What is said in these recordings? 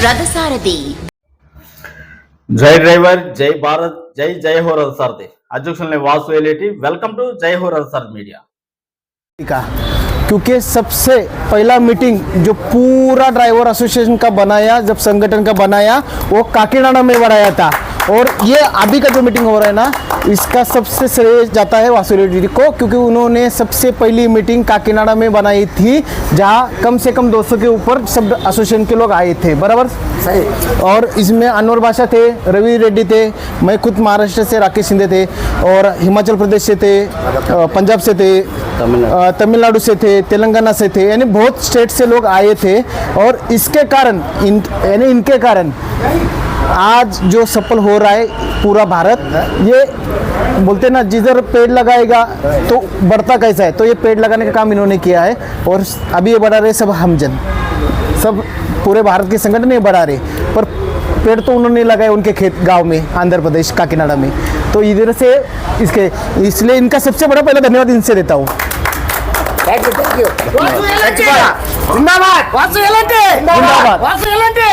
రథసారథి జై డ్రైవర్ జై భారత్ జై జై హో రథ సారథి అధ్యక్షుల్ని వాసు ఎలేటి వెల్కమ్ టు జై హో రథ సారథి మీడియా का क्योंकि सबसे पहला मीटिंग जो पूरा ड्राइवर एसोसिएशन का बनाया जब संगठन का बनाया वो काकीनाडा में बनाया था और ये अभी का जो मीटिंग हो रहा है ना इसका सबसे श्रेय जाता है वासु रेड्डी जी को क्योंकि उन्होंने सबसे पहली मीटिंग काकीनाडा में बनाई थी जहाँ कम से कम 200 के ऊपर सब एसोसिएशन के लोग आए थे बराबर? सही। और इसमें अनवर बादशाह थे रवि रेड्डी थे मैं खुद महाराष्ट्र से राकेश शिंदे थे और हिमाचल प्रदेश से थे पंजाब से थे तमिलनाडु। से थे तेलंगाना से थे यानी बहुत स्टेट से लोग आए थे और इसके कारण इन यानी इनके कारण आज जो सफल हो रहा है पूरा भारत ये बोलते ना जिधर पेड़ लगाएगा तो बढ़ता कैसा है? तो ये पेड़ लगाने का काम इन्होंने किया है और अभी ये बढ़ा रहे सब हमजन। सब पूरे भारत के संगठन ये बढ़ा रहे पर पेड़ तो उन्होंने लगाए उनके खेत गाँव में आंध्र प्रदेश काकीनाडा में। तो इधर से इसके इसलिए इनका सबसे बड़ा पहला धन्यवाद इनसे देता हूँ। थैंक यू थैंक यू जिंदाबाद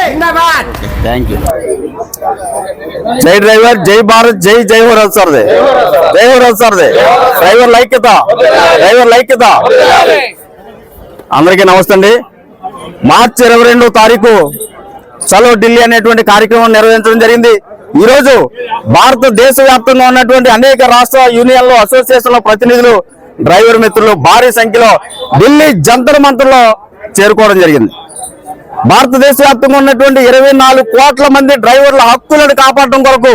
जिंदाबाद थैंक यू జై డ్రైవర్ జై భారత్ జై జై హో రథ సారథి జై హో రథ సారథి డ్రైవర్ లైక్యత డ్రైవర్ లైక్యత అందరికీ నమస్తే అండి. మార్చి ఇరవై రెండో తారీఖు చలో ఢిల్లీ అనేటువంటి కార్యక్రమం నిర్వహించడం జరిగింది. ఈ రోజు భారతదేశ వ్యాప్తంగా ఉన్నటువంటి అనేక రాష్ట్ర యూనియన్లు అసోసియేషన్ల ప్రతినిధులు డ్రైవర్ మిత్రులు భారీ సంఖ్యలో ఢిల్లీ జంతర్ మంత్రుల్లో చేరుకోవడం జరిగింది. భారతదేశ వ్యాప్తంగా ఉన్నటువంటి ఇరవై నాలుగు కోట్ల మంది డ్రైవర్ల హక్కులను కాపాడటం కొరకు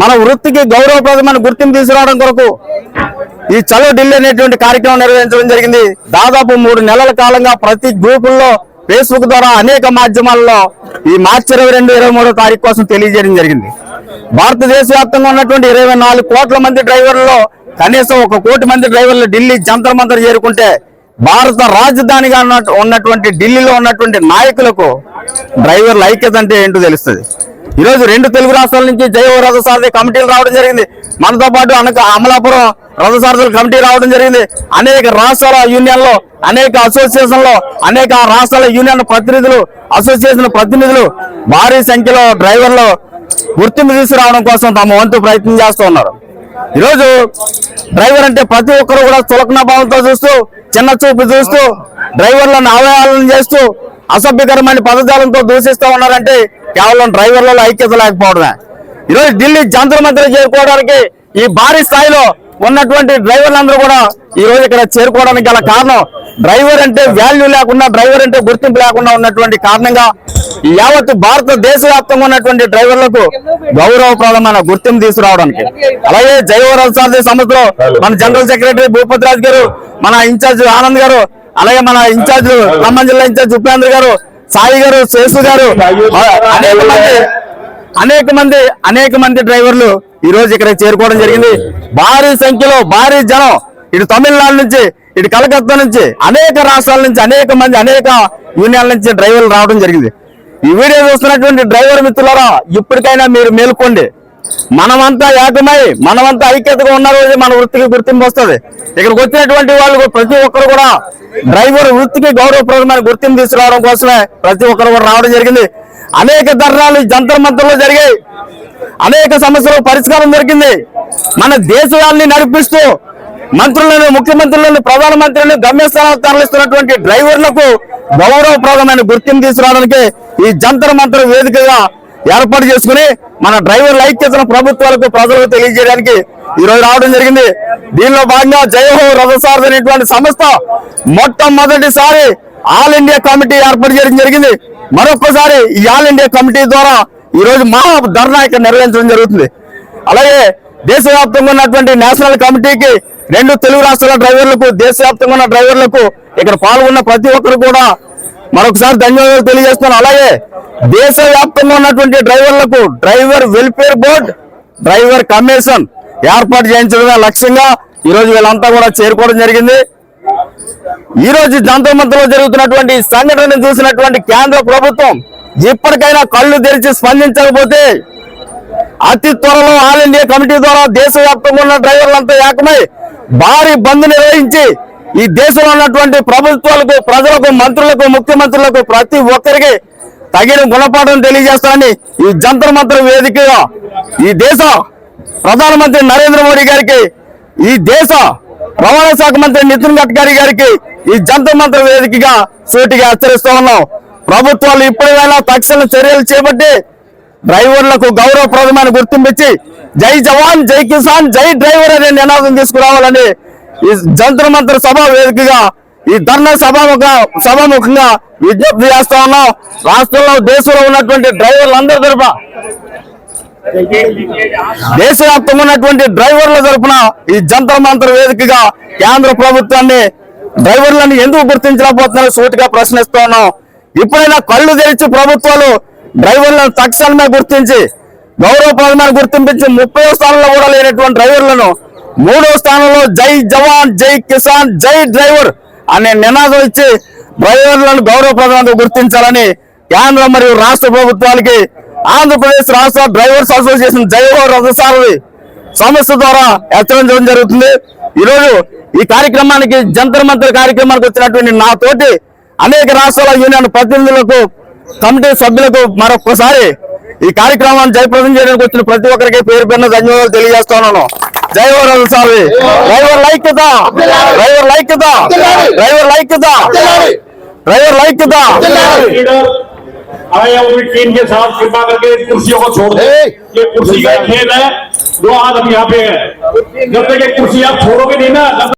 మన వృత్తికి గౌరవప్రదమైన గుర్తింపు తీసుకురావడం కొరకు ఈ చలో ఢిల్లీ అనేటువంటి కార్యక్రమం నిర్వహించడం జరిగింది. దాదాపు మూడు నెలల కాలంగా ప్రతి గ్రూపుల్లో ఫేస్బుక్ ద్వారా అనేక మాధ్యమాల్లో ఈ మార్చి ఇరవై రెండు ఇరవై మూడో తారీఖు కోసం తెలియజేయడం జరిగింది. భారతదేశ వ్యాప్తంగా ఉన్నటువంటి ఇరవై నాలుగు కోట్ల మంది డ్రైవర్లలో కనీసం ఒక కోటి మంది డ్రైవర్లు ఢిల్లీ జంతర్ మంతర్ చేరుకుంటే భారత రాజధానిగా ఉన్నటువంటి ఢిల్లీలో ఉన్నటువంటి నాయకులకు డ్రైవర్ల ఐక్యత అంటే ఏంటో తెలుస్తుంది. ఈ రోజు రెండు తెలుగు రాష్ట్రాల నుంచి జయ రథసారథి కమిటీలు రావడం జరిగింది. మనతో పాటు అనక అమలాపురం రథసారథుల కమిటీ రావడం జరిగింది. అనేక రాష్ట్రాల యూనియన్లో అనేక అసోసియేషన్లో అనేక రాష్ట్రాల యూనియన్ ప్రతినిధులు అసోసియేషన్ ప్రతినిధులు భారీ సంఖ్యలో డ్రైవర్లు గుర్తింపు తీసుకురావడం కోసం తమ వంతు ప్రయత్నం చేస్తూ ఉన్నారు. ఈరోజు డ్రైవర్ అంటే ప్రతి ఒక్కరు కూడా చులకన భావంతో చూస్తూ చిన్న చూపు చూస్తూ డ్రైవర్లను అవయాలను చేస్తూ అసభ్యకరమైన పదజాలంతో దూషిస్తూ ఉన్నారంటే కేవలం డ్రైవర్లలో ఐక్యత లేకపోవడమే. ఈరోజు ఢిల్లీ జంతర్ మంత్రి చేరుకోవడానికి ఈ భారీ స్థాయిలో ఉన్నటువంటి డ్రైవర్లందరూ కూడా ఈ రోజు ఇక్కడ చేరుకోవడానికి గల కారణం డ్రైవర్ అంటే వాల్యూ లేకుండా డ్రైవర్ అంటే గుర్తింపు లేకుండా ఉన్నటువంటి కారణంగా యావత్ భారతదేశ వ్యాప్తంగా ఉన్నటువంటి డ్రైవర్లకు గౌరవప్రదమైన గుర్తింపు తీసుకురావడానికి. అలాగే జయవరాజ్ సారథి సంస్థలో మన జనరల్ సెక్రటరీ భూపతి రాజ్ గారు మన ఇన్ఛార్జ్ ఆనంద్ గారు అలాగే మన ఇన్ఛార్జ్ ఖమ్మం జిల్లా ఇన్ఛార్జ్ ఉపేంద్ర గారు సాయి గారు శేషు గారు అనేక మంది అనేక మంది అనేక మంది డ్రైవర్లు ఈ రోజు ఇక్కడ చేరుకోవడం జరిగింది. భారీ సంఖ్యలో భారీ జనం ఇటు తమిళనాడు నుంచి ఇటు కలకత్తా నుంచి అనేక రాష్ట్రాల నుంచి అనేక మంది అనేక యూనియన్ల నుంచి డ్రైవర్లు రావడం జరిగింది. ఈ వీడియో చూస్తున్నటువంటి డ్రైవర్ మిత్రులారా ఇప్పటికైనా మీరు మేల్కోండి. మనమంతా ఏకమై మనమంతా ఐక్యతగా ఉన్న రోజు మన వృత్తికి గుర్తింపు వస్తుంది. ఇక్కడికి వచ్చినటువంటి వాళ్ళు ప్రతి ఒక్కరు కూడా డ్రైవర్ వృత్తికి గౌరవప్రదమైన గుర్తింపు తీసుకురావడం కోసమే ప్రతి ఒక్కరు కూడా రావడం జరిగింది. అనేక ధర్నాలు జంతర్ మంత్రంలో జరిగాయి. అనేక సమస్యలకు పరిష్కారం దొరికింది. మన దేశాన్ని నడిపిస్తూ మంత్రులను ముఖ్యమంత్రులను ప్రధానమంత్రులను గమ్యస్థానాలు తరలిస్తున్నటువంటి డ్రైవర్లకు గౌరవప్రదమైన గుర్తింపు తీసుకురావడానికి ఈ జంతర్ మంత్ర వేదికగా ఏర్పాటు చేసుకుని మన డ్రైవర్లు ఐక్యతను ప్రభుత్వాలకు ప్రజలకు తెలియజేయడానికి ఈ రోజు రావడం జరిగింది. దీనిలో భాగంగా జయహో రథసారథి అనేటువంటి సంస్థ మొట్టమొదటిసారి ఆల్ ఇండియా కమిటీ ఏర్పాటు చేయడం జరిగింది. మరొకసారి ఈ ఆల్ ఇండియా కమిటీ ద్వారా ఈ రోజు మహా ధర్నా ఇక్కడ నిర్వహించడం జరుగుతుంది. అలాగే దేశవ్యాప్తంగా ఉన్నటువంటి నేషనల్ కమిటీకి రెండు తెలుగు రాష్ట్రాల డ్రైవర్లకు దేశవ్యాప్తంగా ఉన్న డ్రైవర్లకు ఇక్కడ పాల్గొన్న ప్రతి ఒక్కరు కూడా మరొకసారి ధన్యవాదాలు తెలియజేస్తున్నాను. అలాగే దేశవ్యాప్తంగా ఉన్నటువంటి డ్రైవర్లకు driver welfare board driver commission ఏర్పాటు చేయించడమే లక్ష్యంగా ఈ రోజు వీళ్ళంతా కూడా చేరుకోవడం జరిగింది. ఈ రోజు జంతమంతలో జరుగుతున్నటువంటి సంఘటనను చూసినటువంటి కేంద్ర ప్రభుత్వం ఇప్పటికైనా కళ్ళు తెరిచి స్పందించకపోతే అతి త్వరలో ఆల్ ఇండియా కమిటీ ద్వారా దేశవ్యాప్తంగా ఉన్న డ్రైవర్లంతా ఏకమై భారీ బంద్ నిర్వహించి ఈ దేశంలో ఉన్నటువంటి ప్రభుత్వాలకు ప్రజలకు మంత్రులకు ముఖ్యమంత్రులకు ప్రతి ఒక్కరికి తగిన గుణపాఠం తెలియజేస్తానని ఈ జంతర్ మంత్ర వేదికగా ఈ దేశ ప్రధానమంత్రి నరేంద్ర మోడీ గారికి ఈ దేశ రవాణా శాఖ మంత్రి నితిన్ గడ్కరీ గారికి ఈ జంతర్ మంత్ర వేదికగా సూటిగా హెచ్చరిస్తూ ఉన్నాం. ప్రభుత్వాలు ఇప్పటివైనా తక్షణ చర్యలు చేపట్టి డ్రైవర్లకు గౌరవప్రదమైన గుర్తింపించి జై జవాన్ జై కిసాన్ జై డ్రైవర్ అనే నినాదం తీసుకురావాలని ఈ జంతర్ మంత్ర సభ వేదికగా ఈ ధర్నా సభాముఖ సభాముఖంగా విజ్ఞప్తి చేస్తా ఉన్నాం. రాష్ట్రంలో దేశంలో ఉన్నటువంటి డ్రైవర్లందరి తరఫున దేశవ్యాప్తంగా ఉన్నటువంటి డ్రైవర్ల తరఫున ఈ జంతర్ మంత్ర వేదికగా కేంద్ర ప్రభుత్వాన్ని డ్రైవర్లను ఎందుకు గుర్తించలేకపోతున్నారో సూటిగా ప్రశ్నిస్తా ఉన్నాం. ఇప్పుడైనా కళ్ళు తెరిచి ప్రభుత్వాలు డ్రైవర్లను తక్షణమే గుర్తించి గౌరవప్రదమైన గుర్తింపించి ముప్పై స్థానంలో కూడా లేనటువంటి డ్రైవర్లను మూడో స్థానంలో జై జవాన్ జై కిసాన్ జై డ్రైవర్ అనే నినాదం ఇచ్చి డ్రైవర్లను గౌరవప్రదంగా గుర్తించాలని కేంద్ర మరియు రాష్ట్ర ప్రభుత్వాలకి ఆంధ్రప్రదేశ్ రాష్ట్ర డ్రైవర్స్ అసోసియేషన్ జైవ రథసారథి సంస్థ ద్వారా హెచ్చరించడం జరుగుతుంది. ఈరోజు ఈ కార్యక్రమానికి జంతర్ మంత్రి కార్యక్రమానికి వచ్చినటువంటి నా తోటి అనేక రాష్ట్రాల యూనియన్ ప్రతినిధులకు కమిటీ సభ్యులకు మరొకసారి ఈ కార్యక్రమాన్ని జయప్రదం చేయడానికి వచ్చిన ప్రతి ఒక్కరికి పేరు పేరున ధన్యవాదాలు తెలియజేస్తున్నాను జై సారి driver లైక్యత driver లైక్యత driver లైక్యత driver లైక్యత leader आए अपनी टीम के साथ कृपा करके कुर्सियों को छोड़ दे ये कुर्सी का खेल है जो आज हम यहाँ पे है जब तक ये कुर्सी आप छोड़ोगे नहीं ना तब